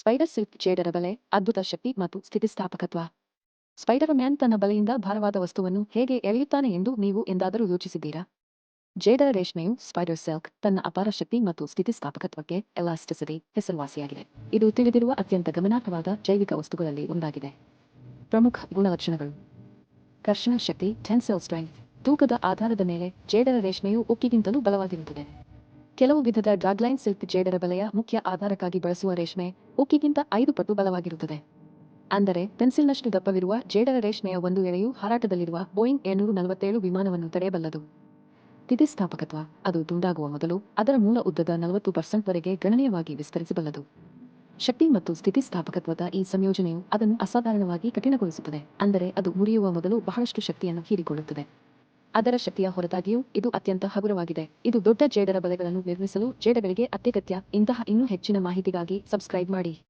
Spider silk ಜೇಡರ ಬಲೆ, ಅದ್ಭುತ ಶಕ್ತಿ ಮತ್ತು ಸ್ಥಿತಿಸ್ಥಾಪಕತ್ವ. ಸ್ಪೈಡರ್ ಮ್ಯಾನ್ ತನ್ನ ಬಲೆಯಿಂದ ಭಾರವಾದ ವಸ್ತುವನ್ನು ಹೇಗೆ ಎಳೆಯುತ್ತಾನೆ ಎಂದು ನೀವು ಎಂದಾದರೂ ಯೋಚಿಸಿದ್ದೀರಾ? ಜೇಡರ ರೇಷ್ಮೆಯು ಸ್ಪೈಡರ್ ಸಿಲ್ಕ್, ತನ್ನ ಅಪಾರ ಶಕ್ತಿ ಮತ್ತು ಸ್ಥಿತಿಸ್ಥಾಪಕತ್ವಕ್ಕೆ ಎಲಾಸ್ಟಿಸಿಟಿ ಹೆಸರುವಾಸಿಯಾಗಿದೆ. ಇದು ತಿಳಿದಿರುವ ಅತ್ಯಂತ ಗಮನಾರ್ಹವಾದ ಜೈವಿಕ ವಸ್ತುಗಳಲ್ಲಿ ಒಂದಾಗಿದೆ. ಪ್ರಮುಖ ಗುಣಲಕ್ಷಣಗಳು. ಕರ್ಷಣ ಶಕ್ತಿ ಟೆನ್ಸೆಲ್ ಸ್ಟ್ರೆಂಗ್ ತೂಕದ ಆಧಾರದ ಮೇಲೆ ಜೇಡರ ರೇಷ್ಮೆಯು ಉಕ್ಕಿಗಿಂತಲೂ ಬಲವಾಗಿರುತ್ತದೆ. ಕೆಲವು ವಿಧದ ಡ್ರಾಗ್ಲೈನ್ ಸಿಲ್ಕ್ ಜೇಡರ ಬಲೆಯ ಮುಖ್ಯ ಆಧಾರಕ್ಕಾಗಿ ಬಳಸುವ ರೇಷ್ಮೆ, ಉಕ್ಕಿಗಿಂತ ಐದು ಪಟ್ಟು ಬಲವಾಗಿರುತ್ತದೆ. ಅಂದರೆ ಪೆನ್ಸಿಲ್ನಷ್ಟು ದಪ್ಪವಿರುವ ಜೇಡರ ರೇಷ್ಮೆಯ ಒಂದು ಎಳೆಯು ಹಾರಾಟದಲ್ಲಿರುವ ಬೋಯಿಂಗ್ ಏಳ್ನೂರು ನಲವತ್ತೇಳು ವಿಮಾನವನ್ನು ತಡೆಯಬಲ್ಲದು. ಸ್ಥಿತಿಸ್ಥಾಪಕತ್ವ ಅದು ತುಂಡಾಗುವ ಮೊದಲು ಅದರ ಮೂಲ ಉದ್ದದ ನಲವತ್ತು ಪರ್ಸೆಂಟ್ವರೆಗೆ ಗಣನೀಯವಾಗಿ ವಿಸ್ತರಿಸಬಲ್ಲದು. ಶಕ್ತಿ ಮತ್ತು ಸ್ಥಿತಿಸ್ಥಾಪಕತ್ವದ ಈ ಸಂಯೋಜನೆಯು ಅದನ್ನು ಅಸಾಧಾರಣವಾಗಿ ಕಠಿಣಗೊಳಿಸುತ್ತದೆ. ಅಂದರೆ, ಅದು ಮುರಿಯುವ ಮೊದಲು ಬಹಳಷ್ಟು ಶಕ್ತಿಯನ್ನು ಹೀರಿಕೊಳ್ಳುತ್ತದೆ. ಅದರ ಶಕ್ತಿಯ ಹೊರತಾಗಿಯೂ ಇದು ಅತ್ಯಂತ ಹಗುರವಾಗಿದೆ. ಇದು ದೊಡ್ಡ ಜೇಡರ ಬಲೆಗಳನ್ನು ನಿರ್ಮಿಸಲು ಜೇಡಗಳಿಗೆ ಅತ್ಯಗತ್ಯ. ಇಂತಹ ಇನ್ನೂ ಹೆಚ್ಚಿನ ಮಾಹಿತಿಗಾಗಿ ಸಬ್ಸ್ಕ್ರೈಬ್ ಮಾಡಿ.